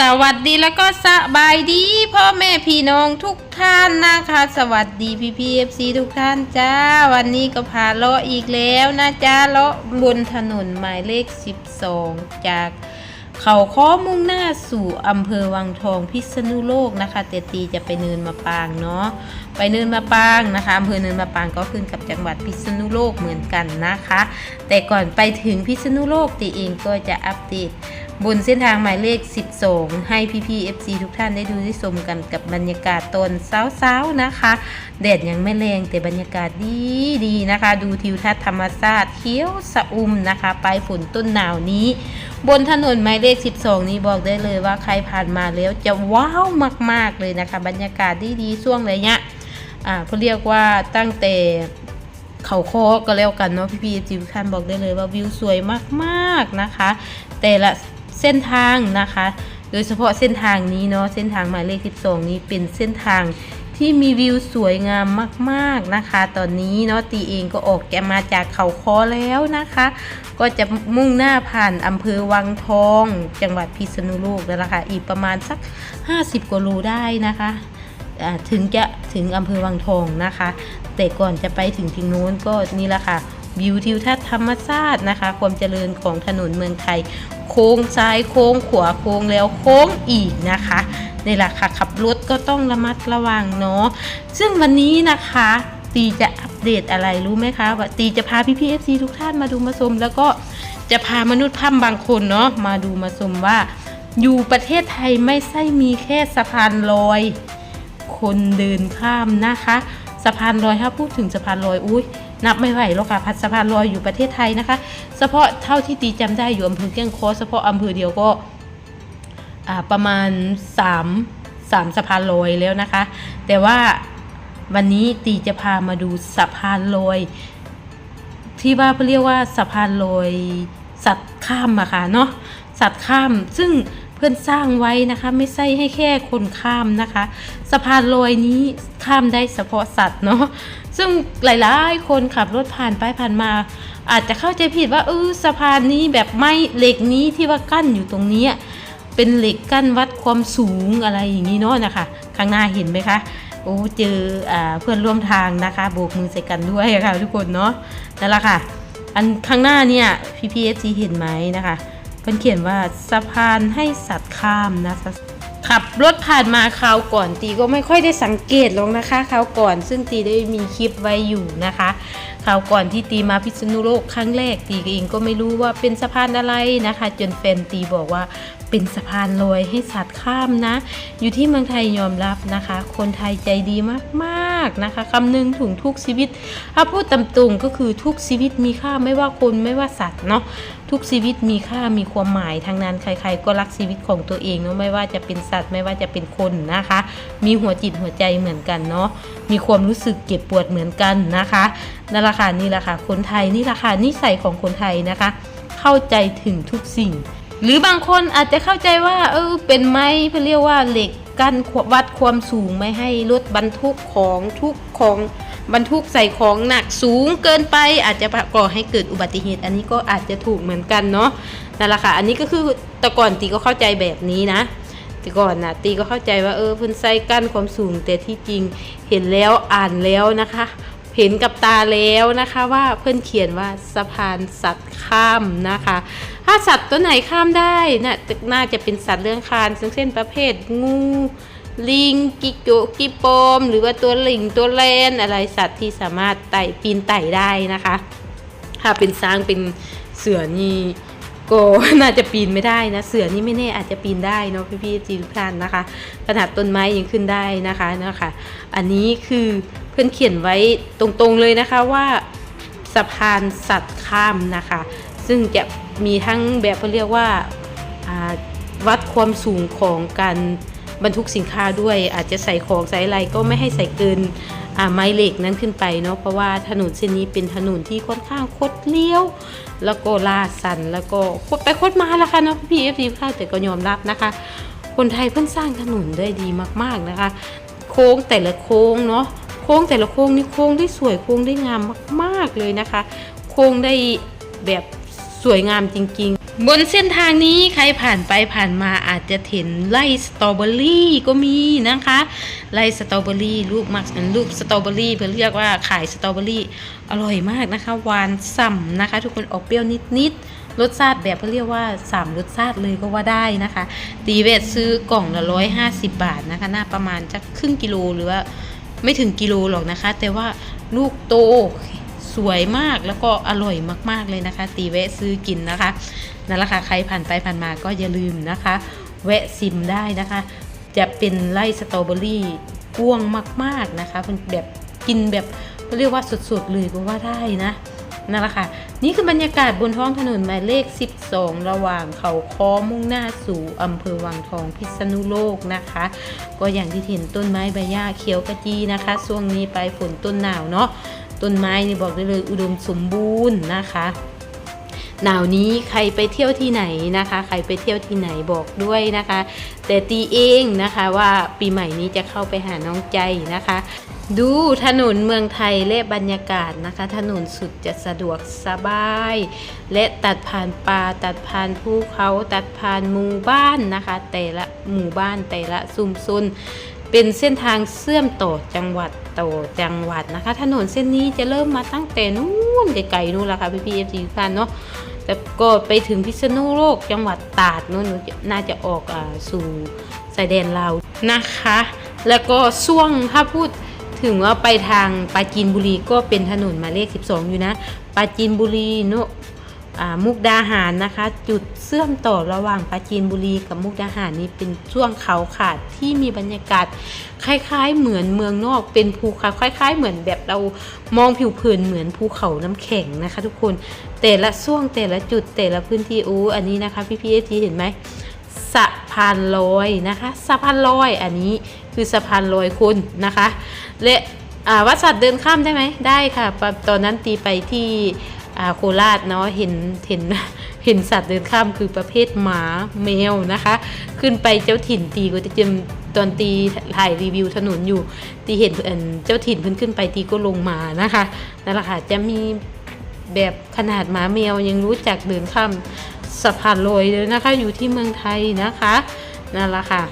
สวัสดีแล้วก็สบายดีพ่อแม่พี่น้องทุกท่านนะคะ สวัสดีพี่พีเอฟซีทุกท่านจ้า วันนี้ก็พาเลาะอีกแล้วนะจ้าเลาะบนถนนหมายเลข 12 จากเขาค้อมุ่งหน้าสู่อำเภอวังทองพิษณุโลกนะคะเตตีจะไปเนินมาปางเนาะไปเนินมาปางนะคะอำเภอเนินมาปางก็ขึ้นกับจังหวัดพิษณุโลกเหมือนกันนะคะ แต่ก่อนไปถึงพิษณุโลกตีเองก็จะอัปเดต บนเส้นทางหมายเลข 12 ให้พี่ๆ FC ทุกท่านได้ดูได้ชมกันกับบรรยากาศตอนเช้าๆนะคะ แดดยังไม่แรงแต่บรรยากาศดีดีนะคะ ดูทิวทัศน์ธรรมชาติเขียวสะอุ่มนะคะปลายฝนต้นหนาวนี้ บนถนนหมายเลข 12 นี้บอกได้เลยว่าใครผ่านมาแล้วจะว้าวมากๆเลยนะคะ บรรยากาศดีๆช่วงระยะอ่าเขาเรียกว่าตั้งแต่เขาโคก็แล้วกันเนาะพี่พีจิวคันบอกได้เลยว่าวิวสวยมากๆนะคะ แต่ละ เส้นทางนะคะ โดยเฉพาะเส้นทางนี้เนาะเส้นทางหมายเลข 12 นี้เป็นเส้นทางที่มีวิวสวยงามมากๆนะคะ ตอนนี้เนาะตีเองก็ออกแกมาจากเขาคอแล้วนะคะ ก็จะมุ่งหน้าผ่านอำเภอวังทอง จังหวัดพิษณุโลกแล้วล่ะค่ะ อีกประมาณสัก 50กว่าโลได้นะคะถึงจะถึงอำเภอวังทองนะคะ แต่ก่อนจะไปถึงทิงโน้นก็นี่แหละค่ะวิวทิวทัศน์ธรรมชาตินะคะ ความเจริญของถนนเมืองไทย โค้งซ้ายโค้งขวาโค้งแล้วโค้งอีกนะคะนี่แหละค่ะขับรถก็ต้องระมัดระวังเนาะซึ่งวันนี้นะคะตีจะอัปเดตอะไรรู้ไหมคะว่าตีจะพาพี่พีเอฟซีทุกท่านมาดูมาชมแล้วก็จะพามนุษย์ถ้ำบางคนเนาะมาดูมาชมว่า อยู่ประเทศไทยไม่ใช่มีแค่สะพานลอย คนเดินข้ามนะคะ สะพานลอยถ้าพูดถึงสะพานลอยอุ้ย นับไม่ไหวแล้วค่ะพัดสะพานลอยอยู่ประเทศไทยนะคะ เฉพาะเท่าที่ตีจำได้อยู่อำเภอแก้งเคอเฉพาะอำเภอเดียวก็ประมาณ 3 3สะพานลอยแล้วนะคะ แต่ว่าวันนี้ตีจะพามาดูสะพานลอยที่ว่าเขาเรียกว่าสะพานลอยสัตว์ข้ามอะค่ะเนาะสัตว์ข้ามซึ่งเพื่อนสร้างไว้นะคะไม่ใช่ให้แค่คนข้ามนะคะ สะพานลอยนี้ข้ามได้เฉพาะสัตว์เนาะ ซึ่งหลายๆ คนขับรถผ่านไปผ่านมา อาจจะเข้าใจผิดว่าเออสะพานนี้แบบไม่เหล็กนี้ที่ว่ากั้นอยู่ตรงนี้ เป็นเหล็กกั้นวัดความสูงอะไรอย่างนี้เนาะนะคะข้างหน้าเห็นไหมคะโอ้เจออเพื่อนร่วมทางนะคะโบกมือใส่กันด้วยค่ะทุกคนเนาะนั่นแหละค่ะ อันข้างหน้าเนี่ยพี่พีเอสเห็นไหมนะคะเพิ่นเขียนว่าสะพานให้สัตว์ข้ามนะคะ ขับรถผ่านมาคราวก่อนตีก็ไม่ค่อยได้สังเกตหรอกนะคะคราวก่อน ซึ่งตีได้มีคลิปไว้อยู่นะคะคราวก่อนที่ตีมาพิษณุโลกครั้งแรกตีเองก็ไม่รู้ว่าเป็นสะพานอะไรนะคะ จนแฟนตีบอกว่าเป็นสะพานลอยให้สัตว์ข้ามนะ อยู่ที่เมืองไทยยอมรับนะคะ คนไทยใจดีมากๆนะคะคำนึงถึงทุกชีวิตถ้าพูดตำตรงก็คือทุกชีวิตมีค่าไม่ว่าคนไม่ว่าสัตว์เนาะ ทุกชีวิตมีค่ามีความหมายทั้งนั้นใคร ๆ ก็รักชีวิตของตัวเองเนาะไม่ว่าจะเป็นสัตว์ไม่ว่าจะเป็นคนนะคะ มีหัวจิตหัวใจเหมือนกันเนาะมีความรู้สึกเก็บปวดเหมือนกันนะคะนั่นแหละค่ะนี่แหละค่ะคนไทยนี่แหละค่ะนิสัยของคนไทยนะคะ เข้าใจถึงทุกสิ่ง หรือบางคนอาจจะเข้าใจว่าเออเป็นไม้เขาเรียกว่าเหล็กกั้นวัดความสูงไม่ให้รถบรรทุกของทุกของ บรรทุกใส่ของหนักสูงเกินไป อาจจะก่อให้เกิดอุบัติเหตุ อันนี้ก็อาจจะถูกเหมือนกันเนาะนั่นแหละค่ะ อันนี้ก็คือแต่ก่อนตีก็เข้าใจแบบนี้นะแต่ก่อนนะตีก็เข้าใจว่าเออเพิ่นใส่กั้นความสูง แต่ที่จริงเห็นแล้วอ่านแล้วนะคะ เห็นกับตาแล้วนะคะว่าเพื่อนเขียนว่าสะพานสัตว์ข้ามนะคะ ถ้าสัตว์ตัวไหนข้ามได้น่ะน่าจะเป็นสัตว์เลื้อยคลานซึ่งเช่นประเภทงู ลิงกิโจกิโปม หรือว่าตัวลิงตัวแลนอะไรสัตว์ที่สามารถไต่ปีนไต่ได้นะคะ ถ้าเป็นช้างเป็นเสือนี่ก็น่าจะปีนไม่ได้นะ เสือนี่ไม่แน่อาจจะปีนได้เนาะพี่พี่ๆจีทุกท่านนะคะ ขนาดต้นไม้ยังขึ้นได้นะคะนะคะ อันนี้คือเพื่อนเขียนไว้ตรงๆเลยนะคะว่าสะพานสัตว์ข้ามนะคะ ซึ่งจะมีทั้งแบบเขาเรียกว่าวัดความสูงของการ บรรทุกสินค้าด้วย อาจจะใส่ของใส่อะไรก็ไม่ให้ใส่เกินไม้เหล็กนั้นขึ้นไปเนาะเพราะว่าถนนเส้นนี้เป็นถนนที่ค่อนข้างคดเลี้ยว แล้วก็ลาดสันแล้วก็คดไปคดมาละค่ะเนาะพี่เอฟซีค่ะแต่ก็ยอมรับนะคะ คนไทยเพิ่นสร้างถนนได้ดีมากๆนะคะ โค้งแต่ละโค้งเนาะโค้งแต่ละโค้งนี่โค้งได้สวยโค้งได้งามมาก ๆเลยนะคะ โค้งได้แบบสวยงามจริง ๆ บนเส้นทางนี้ใครผ่านไปผ่านมาอาจจะเห็นไร่สตรอเบอรี่ก็มีนะคะไร่สตรอเบอรี่ลูกมักลูกสตรอเบอรี่เพื่อเรียกว่าขายสตรอเบอรี่อร่อยมากนะคะหวานฉ่ำนะคะ ทุกคนออกเปรี้ยวนิดๆรสชาติแบบเขาเรียกว่าสามรสชาติเลยก็ว่าได้นะคะ ตีเวทซื้อกล่องละร้อยห้าสิบบาทนะคะน่าประมาณจะครึ่งกิโลหรือว่าไม่ถึงกิโลหรอกนะคะ แต่ว่าลูกโต สวยมากแล้วก็อร่อยมาก ๆ เลยนะคะ ตีแวะซื้อกินนะคะนั่นแหละค่ะใครผ่านไปผ่านมาก็อย่าลืมนะคะ แวะซิมได้นะคะ จะเป็นไร่สตรอเบอรี่กว้างมาก ๆนะคะเป็นแบบกินแบบเรียกว่าสดๆเลยก็ว่าได้นะนั่นแหละค่ะนี่คือบรรยากาศบนท้องถนนหมายเลข 12 ระหว่างเขาค้อมุ่งหน้าสู่อำเภอวังทองพิษณุโลกนะคะ ก็อย่างที่เห็นต้นไม้ใบหญ้าเขียวกระจีนะคะช่วงนี้ไปฝนต้นหนาวเนาะ ต้นไม้นี่บอกได้เลยอุดมสมบูรณ์นะคะ หนาวนี้ใครไปเที่ยวที่ไหนนะคะ ใครไปเที่ยวที่ไหนบอกด้วยนะคะ แต่ตีเองนะคะว่าปีใหม่นี้จะเข้าไปหาน้องใจนะคะดูถนนเมืองไทยและบรรยากาศนะคะ ถนนสุดจะสะดวกสบาย และตัดผ่านป่าตัดผ่านภูเขาตัดผ่านหมู่บ้านนะคะ แต่ละหมู่บ้านแต่ละซุมซุน เป็นเส้นทางเชื่อมต่อจังหวัดต่อจังหวัดนะคะ ถนนเส้นนี้จะเริ่มมาตั้งแต่นู้นไกลๆนู่นและค่ะพี่พีเอฟซีทุกท่านเนาะแต่ก็ไปถึงพิษณุโลกจังหวัดตราดนู่นน่าจะออกอสู่ชายแดนลาวนะคะ แล้วก็ช่วงถ้าพูดถึงว่าไปทางปราจีนบุรีก็เป็นถนนหมายเลข 12 อยู่นะปราจีนบุรีเนาะ มุกดาหารนะคะ จุดเชื่อมต่อระหว่างปราจีนบุรีกับมุกดาหารนี้เป็นช่วงเขาขาดที่มีบรรยากาศคล้ายๆ เหมือนเมืองนอกเป็นภูเขาคล้าย ๆ เหมือนแบบเรามองผิวเผินเหมือนภูเขาน้ำแข็งนะคะ ทุกคนแต่ละช่วงแต่ละจุดแต่ละพื้นที่อู้อันนี้นะคะพี่พีเอทีเห็นไหมสะพานลอยนะคะสะพานลอยอันนี้คือสะพานลอยคนนะคะและวัดสัตว์เดินข้ามได้ไหมได้ค่ะ ตอนนั้นตีไปที่ โคราชเนาะเห็นเห็นเห็นสัตว์เดินข้ามคือประเภทหมาแมวนะคะ ขึ้นไปเจ้าถิ่นตีก็จะเจมตอนตีถ่ายรีวิวถนนอยู่ ตีเห็นเอิ่นเจ้าถิ่นเพิ่นขึ้นไปตีก็ลงมานะคะนั่นแหละค่ะจะมีแบบขนาดหมาแมวยังรู้จักเดินข้ามสะพานลอยเลยนะคะ อยู่ที่เมืองไทยนะคะนั่นแหละค่ะ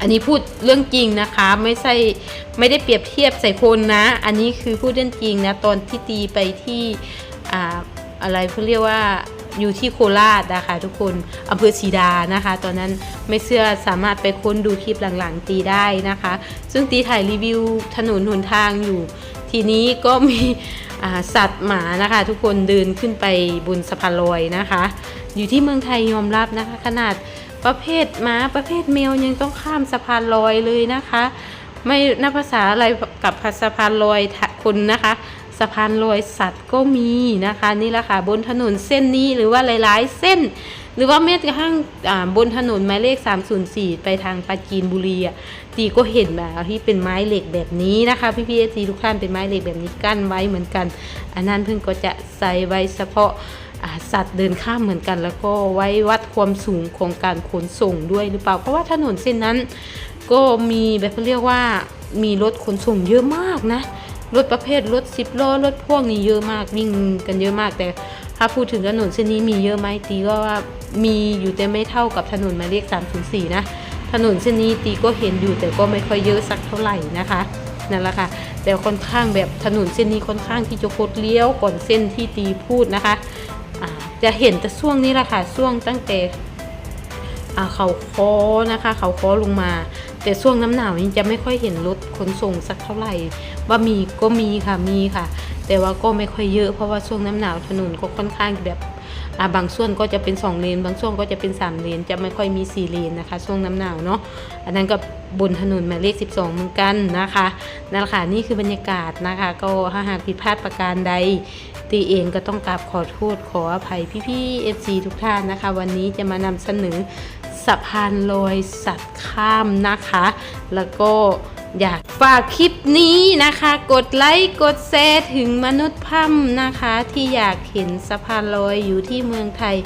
อันนี้พูดเรื่องจริงนะคะไม่ใช่ไม่ได้เปรียบเทียบใส่คนนะ อันนี้คือพูดเรื่องจริงนะตอนที่ตีไปที่ อ่าอะไรเขาเรียกว่าอยู่ที่โคราชนะคะทุกคนอำเภอศรีดานะคะ ตอนนั้นไม่เชื่อสามารถไปค้นดูคลิปหลังๆตีได้นะคะ ซึ่งตีถ่ายรีวิวถนนหนทางอยู่ ทีนี้ก็มีสัตว์หมานะคะ ทุกคนเดินขึ้นไปบนสะพานลอยนะคะ อยู่ที่เมืองไทยยอมรับนะคะ ขนาดประเภทหมาประเภทแมวยังต้องข้ามสะพานลอยเลยนะคะ ไม่นับภาษาอะไรกับสะพานลอยคนนะคะ สะพานลอยสัตว์ก็มีนะคะ นี่แหละค่ะบนถนนเส้นนี้หรือว่าหลายๆเส้น หรือว่าแม้กระทั่งบนถนนหมายเลข 304 ไปทางปราจีนบุรีอะตีก็เห็นแบบที่เป็นไม้เหล็กแบบนี้นะคะ พี่พีเอซีทุกท่านเป็นไม้เหล็กแบบนี้กั้นไว้เหมือนกัน อันนั้นเพิ่งก็จะใส่ไว้เฉพาะสัตว์เดินข้ามเหมือนกัน แล้วก็ไว้วัดความสูงของการขนส่งด้วยหรือเปล่า เพราะว่าถนนเส้นนั้น ก็มีแบบเขาเรียกว่ามีรถขนส่งเยอะมากนะ รถประเภทรถสิบล้อรถพ่วงนี่เยอะมากวิ่งกันเยอะมาก แต่ถ้าพูดถึงถนนเส้นนี้มีเยอะไหมตีก็ว่ามีอยู่แต่ไม่เท่ากับถนนหมายเลข304นะถนนเส้นนี้ตีก็เห็นอยู่แต่ก็ไม่ค่อยเยอะสักเท่าไหร่นะคะนั่นแหละค่ะแต่ค่อนข้างแบบถนนเส้นนี้ค่อนข้างที่จะโคตรเลี้ยวก่อนเส้นที่ตีพูดนะคะจะเห็นแต่ช่วงนี้แหละค่ะช่วงตั้งแต่เขาคอนะคะ เขาคอลงมา แต่ช่วงน้ำหนาวนี่จะไม่ค่อยเห็นรถขนส่งสักเท่าไหร่ ว่ามีก็มีค่ะมีค่ะ แต่ว่าก็ไม่ค่อยเยอะเพราะว่าช่วงน้ำหนาวถนนก็ค่อนข้างแบบบางส่วนก็จะเป็น 2 เลน บางช่วงก็จะเป็น 3 เลน จะไม่ค่อยมี 4 เลนนะคะ ช่วงน้ำหนาวเนาะ อันนั้นก็บนถนนหมายเลข 12 เหมือนกันนะคะนั่นแหละค่ะนี่คือบรรยากาศนะคะ ก็ถ้าหากผิดพลาดประการใด ตีเองก็ต้องกราบขอโทษขออภัยพี่ๆ FC ทุกท่านนะคะ วันนี้จะมานำเสนอ สะพานลอยสัตว์ข้ามนะคะ แล้วก็อยากฝากคลิปนี้นะคะ กดไลค์กดแชร์ถึงมนุษย์พัมนะคะ ที่อยากเห็นสะพานลอยอยู่ที่เมืองไทย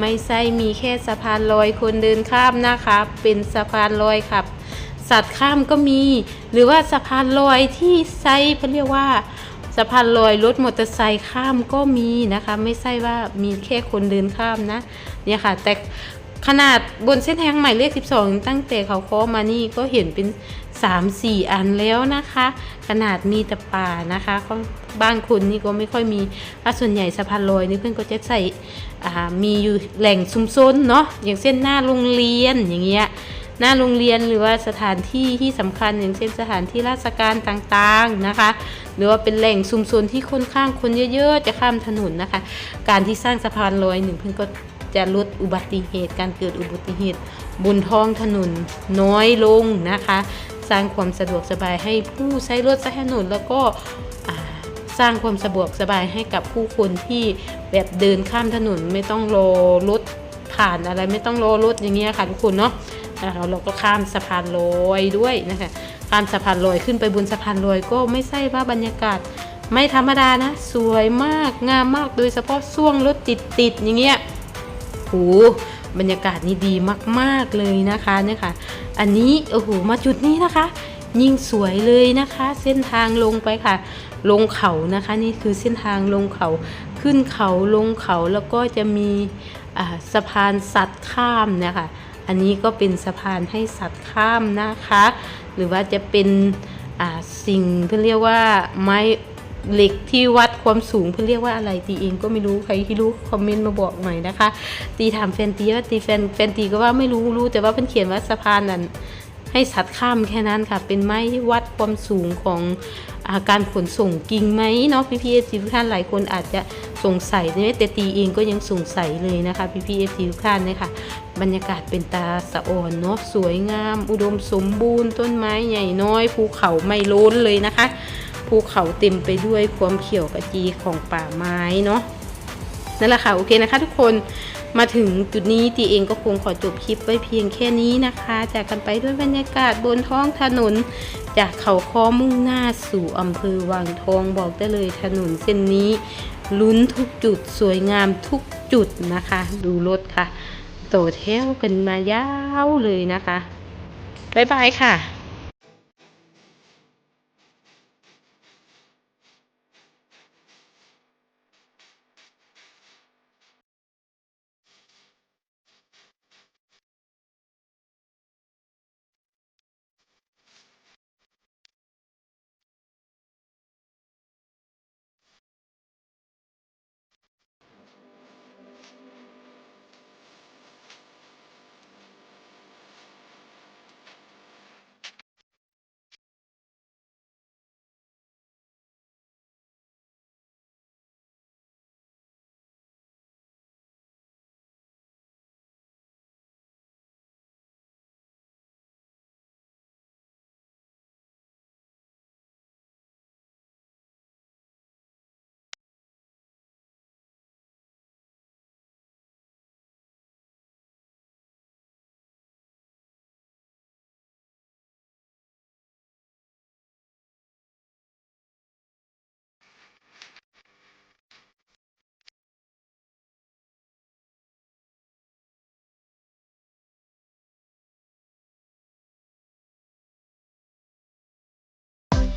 ไม่ใช่มีแค่สะพานลอยคนเดินข้ามนะคะ เป็นสะพานลอยขับ สัตว์ข้ามก็มี หรือว่าสะพานลอยที่ไซเขาเรียกว่าสะพานลอยรถมอเตอร์ไซค์ข้ามก็มีนะคะ ไม่ใช่ว่ามีแค่คนเดินข้ามนะเนี่ยค่ะ แต่ ขนาดบนเส้นทางใหม่เลข 12 ตั้งแต่เขาเคาะมานี่ก็เห็นเป็น 3-4 อันแล้วนะคะ ขนาดมีแต่ป่านะคะบ้านคุณนี่ก็ไม่ค่อยมีถ้าส่วนใหญ่สะพานลอยนี่เพื่อนก็จะใส่อ่ามีอยู่แหล่งชุมชนเนาะอย่างเช่นหน้าโรงเรียนอย่างเงี้ยหน้าโรงเรียนหรือว่าสถานที่ที่สำคัญอย่างเช่นสถานที่ราชการต่างๆนะคะ หรือว่าเป็นแหล่งชุมชนที่ค่อนข้างคนเยอะๆ จะข้ามถนนนะคะ การที่สร้างสะพานลอยหนึ่งเพื่อนก็ จะลดอุบัติเหตุการเกิดอุบัติเหตุ บนท้องถนนน้อยลงนะคะ สร้างความสะดวกสบายให้ผู้ใช้รถใช้ถนนแล้วก็สร้างความสะดวกสบายให้กับผู้คนที่แบบเดินข้ามถนนไม่ต้องรอรถผ่านอะไรไม่ต้องรอรถอย่างเงี้ยค่ะทุกคนเนาะนะคะเราก็ข้ามสะพานลอยด้วยนะคะข้ามสะพานลอยขึ้นไปบนสะพานลอยก็ไม่ใช่ว่าบรรยากาศไม่ธรรมดานะ สวยมากงามมากโดยเฉพาะช่วงรถติดติดอย่างเงี้ย โหบรรยากาศนี่ดีมาก ๆเลยนะคะเนี่ยค่ะ อันนี้โอ้โหมาจุดนี้นะคะ ยิ่งสวยเลยนะคะ เส้นทางลงไปค่ะ ลงเขานะคะ นี่คือเส้นทางลงเขาขึ้นเขาลงเขาแล้วก็จะมีสะพานสัตว์ข้ามเนะคะอันนี้ก็เป็นสะพานให้สัตว์ข้ามนะคะ หรือว่าจะเป็นสิ่งเพื่เรียกว่าไม้ เหล็กที่วัดความสูงเพื่อเรียกว่าอะไรตีเองก็ไม่รู้ใครที่รู้คอมเมนต์มาบอกหน่อยนะคะ ตีถามแฟนตีว่าตีแฟนแฟนตีก็ว่าไม่รู้รู้แต่ว่าเพิ่นเขียนว่าสะพานนั้นให้สัตว์ข้ามแค่นั้นค่ะ เป็นไม้ที่วัดความสูงของอาการขนส่งกิ่งไหมเนาะพี่พีเอฟซีทุกท่านหลายคนอาจจะสงสัยเนี่ยแต่ตีเองก็ยังสงสัยเลยนะคะพี่พีเอฟซีทุกท่านเนี่ยค่ะบรรยากาศเป็นตาสะอ่อนเนาะสวยงาม อุดมสมบูรณ์ต้นไม้ใหญ่น้อยภูเขาไม่ล้นเลยนะคะ ภูเขาเต็มไปด้วยความเขียวกระจีของป่าไม้เนาะนั่นแหละค่ะโอเคนะคะ ทุกคนมาถึงจุดนี้ตีเองก็คงขอจบคลิปไว้เพียงแค่นี้นะคะ จากกันไปด้วยบรรยากาศบนท้องถนน จากเขาค้อมุ่งหน้าสู่อำเภอวังทองบอกได้เลยถนนเส้นนี้ลุ้นทุกจุดสวยงามทุกจุดนะคะ ดูรถค่ะ โตแถวกันมายาวเลยนะคะ บ๊ายบายค่ะ